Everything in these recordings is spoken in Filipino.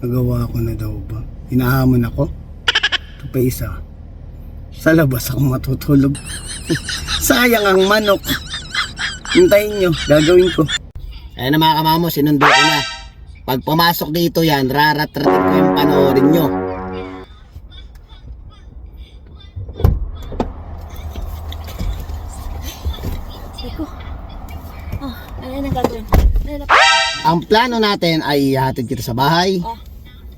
Nagawa ko na daw ba? Hinahamon ako? Ito pa isa. Sa labas ako matutulog. Sayang ang manok. Hintayin nyo, gagawin ko. Ayan na mga kamamo, sinundo ko na. Pag pumasok dito yan, raratratin ko yung panoorin nyo. Eko. Oh, ano na gagawin? Ang plano natin ay ihatid kita sa bahay. Oh.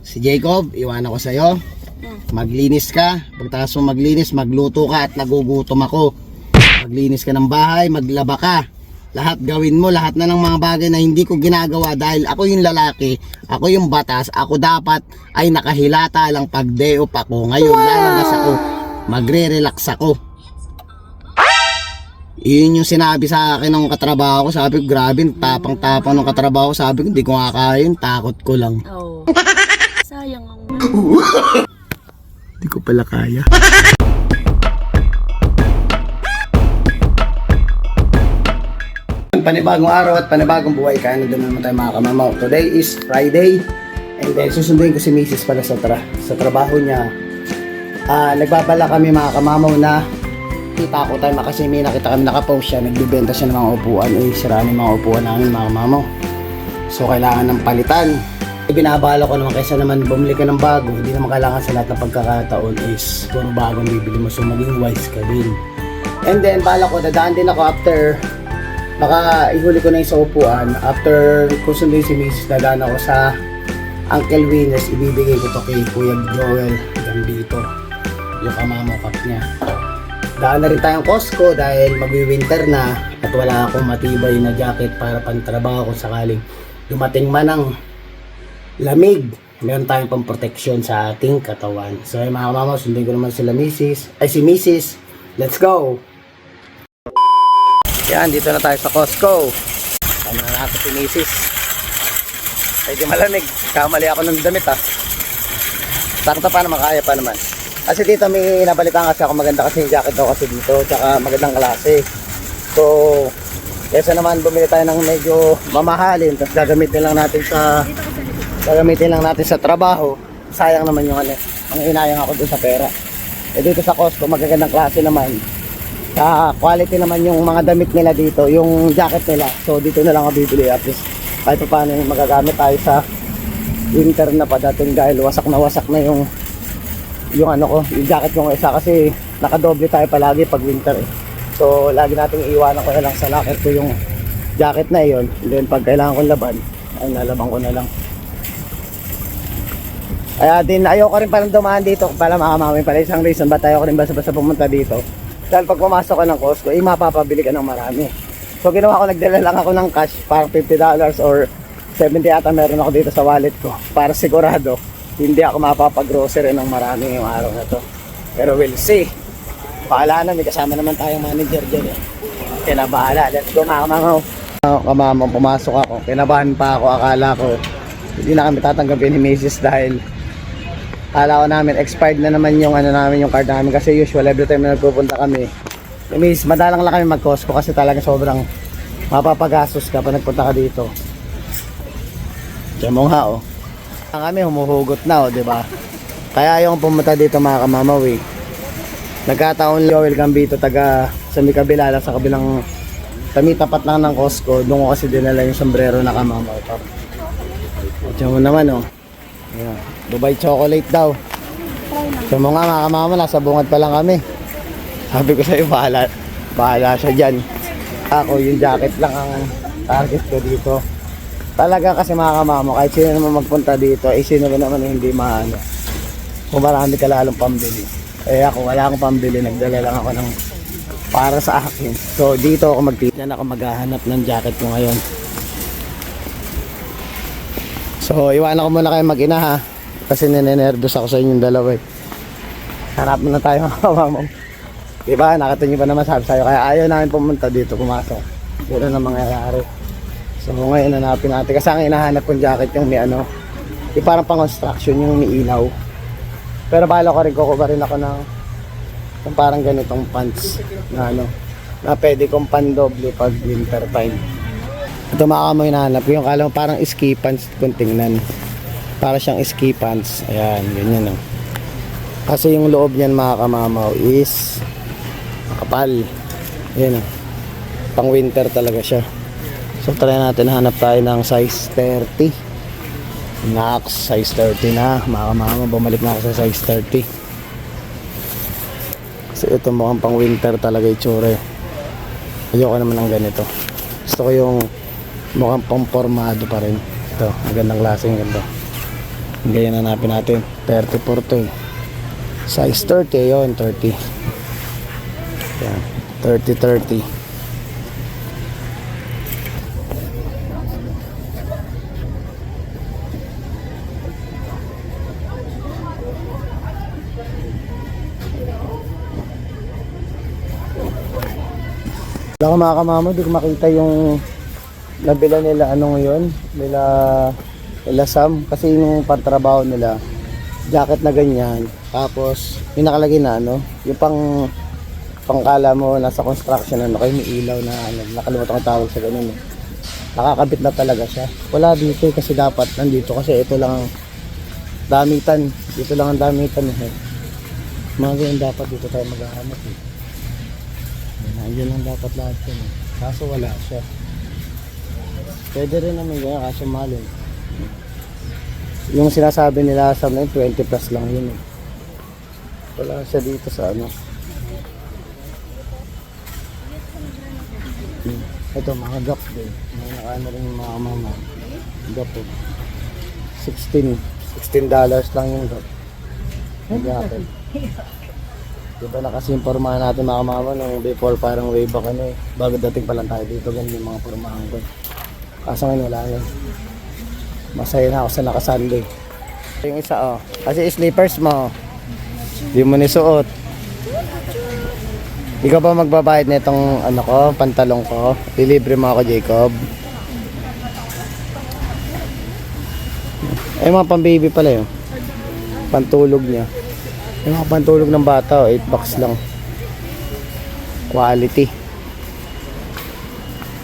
Si Jacob, iwanan ko sa'yo. Hmm. Maglinis ka. Pagkatapos mo maglinis, magluto ka at nagugutom ako. Maglinis ka ng bahay, maglaba ka. Lahat gawin mo, lahat na ng mga bagay na hindi ko ginagawa dahil ako yung lalaki, ako yung batas, ako dapat ay nakahilata lang pag day off ako. Ngayon, lalabas ako, magre-relax ako. Yun yung sinabi sa akin ng katrabaho ko. Sabi ko, grabe, tapang-tapang ng katrabaho ko. Sabi ko, hindi ko nga kaya yun, takot ko lang. Oh. Sayang ang Hindi ko pala kaya. Panibagong araw at panibagong buhay kaya nandun naman tayo mga kamamaw. Today is Friday and then susunduin ko si Mrs. pala sa, tra sa trabaho niya. Ah, nagbabala kami mga kamamaw na kita ko tayo kasi may nakita kami nakapost siya, nagbibenta siya ng mga upuan. Eh, siraan yung mga upuan namin mga kamamaw. So kailangan ng palitan. Eh, Binabala ko naman kaysa naman bumili ka ng bago, hindi naman kailangan sa lahat ng pagkakataon is puro bagong bibili mo so maging wise ka din. And then bala ko, dadaan din ako after baka ihuli ko na yung sa upuan after ko sundin si Mrs. dadaan ako sa Uncle Winners ibibigay ko to kay Kuya Joel Gambito yung kamamo cup niya daan na rin tayong Costco dahil magwi-winter na at wala akong matibay na jacket para pantrabaho kung sakaling dumating man ang lamig meron tayong pang protection sa ating katawan so ay mga kamamo sundin ko naman sila Mrs. ay si Mrs. let's go yan, dito na tayo sa Costco. Ano na natin si Mrs. Medyo malamig. Kamali ako ng damit ha. Sakto pa naman, kaya pa naman. Kasi dito may nabalitaan kasi ako maganda kasi yung jacket daw kasi dito. Tsaka magandang klase. So, kesa naman bumili tayo ng medyo mamahalin. Tapos gagamitin lang natin sa gagamitin lang natin sa trabaho. Sayang naman yung ano. Ang inayang ako doon sa pera. Eh dito sa Costco, magagandang klase naman sa quality naman yung mga damit nila dito, yung jacket nila. So dito na lang ako bibili at least kahit pa paano magagamit tayo sa winter na padating dahil wasak na wasak na yung yung ano ko, yung jacket ko isa kasi nakadoble tayo palagi pag winter eh. So lagi nating iiwanan ko na lang sa locker ko yung jacket na yon. Then pag kailangan kong laban, ay nalaban ko na lang. Kaya din ayoko rin palang dumaan dito para makamami pala isang reason ba tayo ko rin basta-basta pumunta dito. Dahil pag pumasok ka ng Costco, eh, mapapabili ka ng marami. So, ginawa ko, nagdala lang ako ng cash, parang $50 or 70 ata meron ako dito sa wallet ko. Para sigurado, hindi ako mapapag-grocery ng marami yung araw na to. Pero we'll see. Bahala na, may kasama naman tayong manager dyan eh. Kinabahala, let's go mga kamamaw. Kamamaw, pumasok ako. Kinabahan pa ako, akala ko. Hindi na kami tatanggapin ni Mrs. dahil Akala ko namin expired na naman yung ano namin yung card namin kasi usual every time na nagpupunta kami. Miss, madalang lang kami mag-Costco kasi talaga sobrang mapapagastos ka pa nagpunta ka dito. Diyan mo nga oh. Ang kami humuhugot na oh, di ba? Kaya yung pumunta dito mga kamamaw eh. Nagkataon lang Joel Gambito taga sa may sa kabilang kami tapat lang ng Costco. Doon ko kasi dinala yung sombrero na kamamaw. Diyan mo naman oh. Ayan. Dubai chocolate daw. So mga mga kamama, nasa bungad pa lang kami. Sabi ko sa'yo, bahala, bahala siya dyan. Ako, yung jacket lang ang target ko dito. Talaga kasi mga kamama, kahit sino naman magpunta dito, eh sino ba naman hindi maano. Kung marami ka lalong pambili. Eh ako, wala akong pambili, nagdala lang ako ng para sa akin. So dito ako magtitan ako maghahanap ng jacket ko ngayon. So, iwanan ko muna kayo mag-ina ha. Kasi ninenervous ako sa inyong dalawa eh. Harap muna tayo mga kamamong. Diba, nakatingin pa naman sabi sa'yo. Kaya ayaw namin pumunta dito, pumasok. Wala na mangyayari. So, ngayon hanapin natin. Kasi ang hinahanap kong jacket yung may ano, yung parang pang construction, yung may ilaw. Pero bala ko rin, kukuha rin ako ng yung parang ganitong pants na ano, na pwede kong pandoble pag winter time. Ito makakamo hinahanap yung kala parang ski pants kung tingnan. Para siyang ski pants. Ayan, ganyan oh. Kasi yung loob niyan mga kamamaw is makapal. Ayan oh. Pang winter talaga siya. So try natin hanap tayo ng size 30. Nax, size 30 na. Mga kamamaw, bumalik na ako sa size 30. Kasi ito mukhang pang winter talaga itsura eh. Ayoko naman ng ganito. Gusto ko yung mukhang pang formado pa rin. Ito, magandang klaseng ganito. Ganyan hanapin natin. 30 por to eh. Size 30, yun, 30. Yan, 30, Wala ko mga kamama, di ko makita yung nabila nila ano ngayon, nila nila Sam. Kasi yung pantrabaho nila jacket na ganyan. Tapos yung nakalagay na ano yung pang pangkala mo nasa construction ano kayo may ilaw na ano nakalimutan ko tawag sa ganun eh. nakakabit na talaga siya. Wala dito eh, kasi dapat nandito. Kasi ito lang ang damitan. Dito lang ang damitan eh. Mga ganyan dapat dito tayo maghahanap eh Nandiyan lang dapat lahat yun eh. Kaso wala siya. Pwede rin naman ganyan kaso mahal eh. Yung sinasabi nila sa amin, 20 plus lang yun eh. Wala siya dito sa ano. Hmm. Ito mga gap din. Mga nakaano rin yung mga mama. Gap po. 16. 16 dollars lang yung gap. Ang. Diba nakasimpurmahan natin mga mama nung before parang way back ano eh. Bago dating pa lang tayo dito, ganun yung mga pormahan ko. Kaso ngayon wala yun. Masaya na ako sa naka-sunday. Yung isa oh. Kasi slippers mo. Di mo nisuot. Ikaw ba magbabayad nitong ano ko, pantalong ko? Dilibre mo ako, Jacob. Ay mga pang-baby pala yun. Pantulog niya. Yung mga pantulog ng bata, oh, 8 bucks lang. Quality.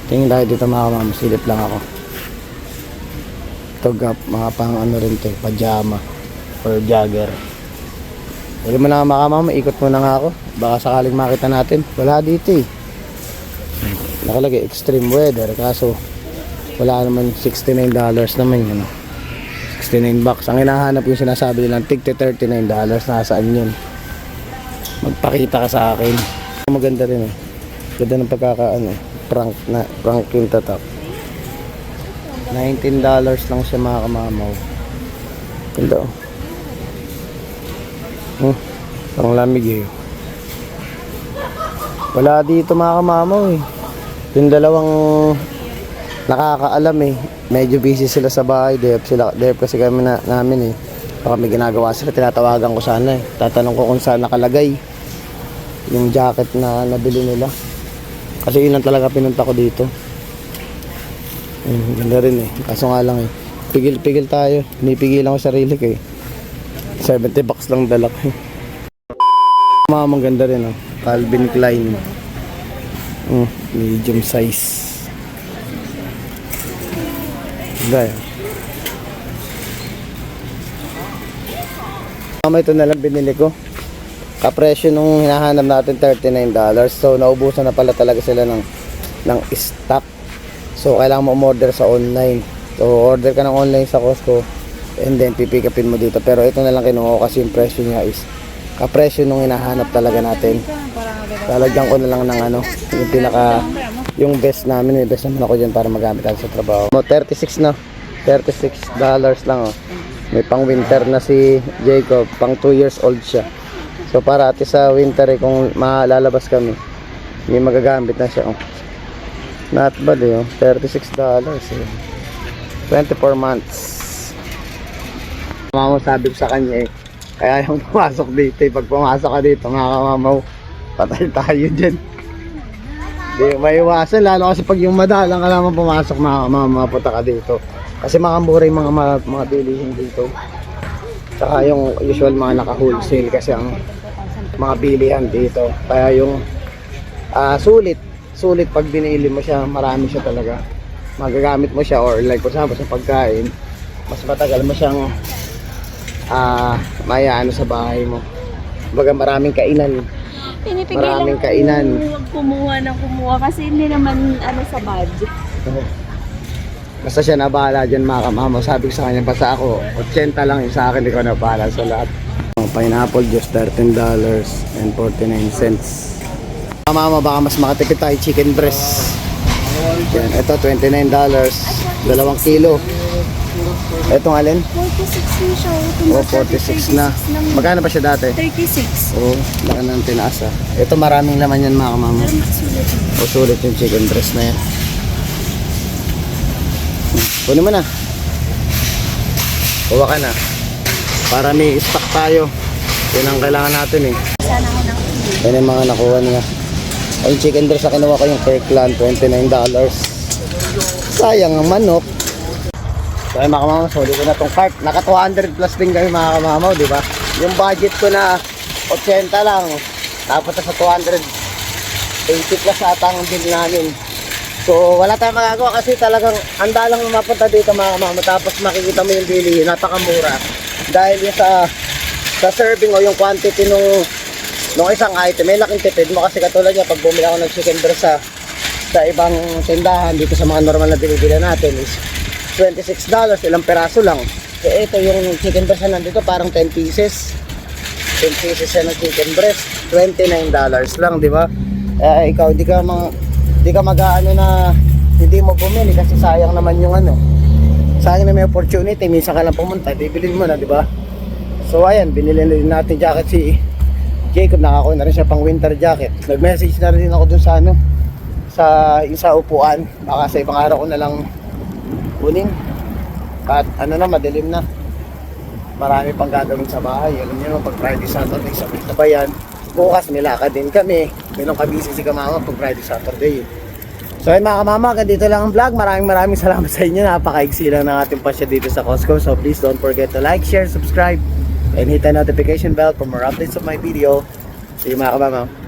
Tingin tayo dito mga mama, silip lang ako. Ito gap, mga pang ano rin to, pajama or jogger. Wala mo na mga mama, ikot mo na nga ako. Baka sakaling makita natin. Wala dito eh. Nakalagay extreme weather, kaso wala naman $69 naman yun. 69 bucks. Ang hinahanap yung sinasabi nilang tig $39 nasaan yun. Magpakita ka sa akin. Maganda rin eh. Ganda ng pagkakaano. Prank na prank yung tatak. $19 lang siya mga kamamaw. Ganda oh. Hmm. Pang lamig eh. Wala dito mga kamamaw eh. Yung dalawang nakakaalam eh. Medyo busy sila sa bahay. Dep sila, dep kasi kami na, namin eh. Baka may ginagawa sila. Tinatawagan ko sana eh. Tatanong ko kung saan nakalagay yung jacket na nabili nila. Kasi yun lang talaga pinunta ko dito. Mm, ganda rin eh. Kaso nga lang eh. Pigil-pigil tayo. Pinipigilan ko sarili ko eh. 70 bucks lang dala ko eh. Mamang ganda rin oh. Calvin Klein. Mm, medium size. Gaya. Mama, ito na lang binili ko. Kapresyo nung hinahanap natin $39. So naubusan na pala talaga sila ng ng stock. So kailangan mo umorder sa online. So order ka ng online sa Costco and then pipick upin mo dito. Pero ito na lang kinuha ko kasi yung presyo niya is kapresyo nung hinahanap talaga natin. Lalagyan ko na lang ng ano, yung pinaka yung best namin, yung best naman ako dyan para magamit ako sa trabaho. Mo 36 na. 36 dollars lang oh. May pang winter na si Jacob, pang 2 years old siya. So para ati sa winter eh, kung malalabas kami, may magagamit na siya. Oh. Not bad eh, oh. 36 dollars eh. 24 months. Mama sabi ko sa kanya eh, kaya yung pumasok dito eh, pag pumasok ka dito mga kamamaw, patay tayo dyan. Di maiwasan, lalo kasi pag yung madalang ka naman pumasok mga kamamaw, punta ka dito. Kasi makamura yung mga, mga, mga bilihin dito. Saka yung usual mga naka-wholesale kasi ang mga bilihan dito. Kaya yung ah, sulit, sulit pag binili mo siya, marami siya talaga. magagamit mo siya or like kasama sa pagkain, mas matagal mo siyang ah mayaano sa bahay mo. Baga maraming kainan. Pinipigil Maraming kainan. kung huwag kumuha ng kumuha kasi hindi naman ano sa budget. Basta siya na bahala dyan mga kamama. Sabi ko sa kanya, basta ako, 80 lang yung sa akin, ikaw na bahala sa lahat. Ang pineapple, just $13 and 49 cents. Kamama, baka mas makatipid tayo chicken breast. Yan, ito $29, dalawang kilo. Itong alin? 46 na siya. O, 46 na. Magkano ba siya dati? 36. Oo, laki na ng tinaas ah. Ito maraming laman yan mga kamama. O sulit yung chicken breast na yan. Kunin mo na. Kuha ka na. Para may stock tayo. Yun ang kailangan natin eh. Sana ako. Yan yung mga nakuha niya. Ay, chicken breast na kinuha ko yung Kirkland, $29. Sayang ang manok. So ay mga kamamaw, ko na tong cart. Naka 200 plus din kami mga kamamaw, di ba? Yung budget ko na 80 lang. Tapos sa 200 80 plus ata ang bill namin. So, wala tayong magagawa kasi talagang handa lang mapunta dito mga kamama. Tapos makikita mo yung bilihin, napakamura. Dahil yung sa sa serving o yung quantity nung nung isang item, may laking tipid mo kasi katulad niya pag bumili ako ng chicken breast sa sa ibang tindahan dito sa mga normal na binibili natin is $26, ilang peraso lang. Eh ito yung chicken breast na nandito parang 10 pieces. 10 pieces yan ng chicken breast, $29 lang, di ba? Eh, ikaw, di ka mang, di ka mag-ano na hindi mo bumili kasi sayang naman yung ano. Sayang na may opportunity, minsan ka lang pumunta, bibilin mo na, di ba? So ayan, binili na din natin jacket si Jacob, nakakuha na rin siya pang winter jacket. Nag-message na rin ako dun sa ano, sa isa upuan. Baka sa ibang araw ko na lang kunin. At ano na, madilim na. Marami pang gagawin sa bahay. Alam niyo pag Friday, Saturday, sabay na ba? Bukas, may lakad din kami. Ganun kabisi si Kamama pag Friday, Saturday. So ayun mga kamama, hanggang dito lang ang vlog. Maraming maraming salamat sa inyo. Napakaigsi lang ng ating pasya dito sa Costco. So please don't forget to like, share, subscribe, and hit the notification bell for more updates of my video. See you mga kamama.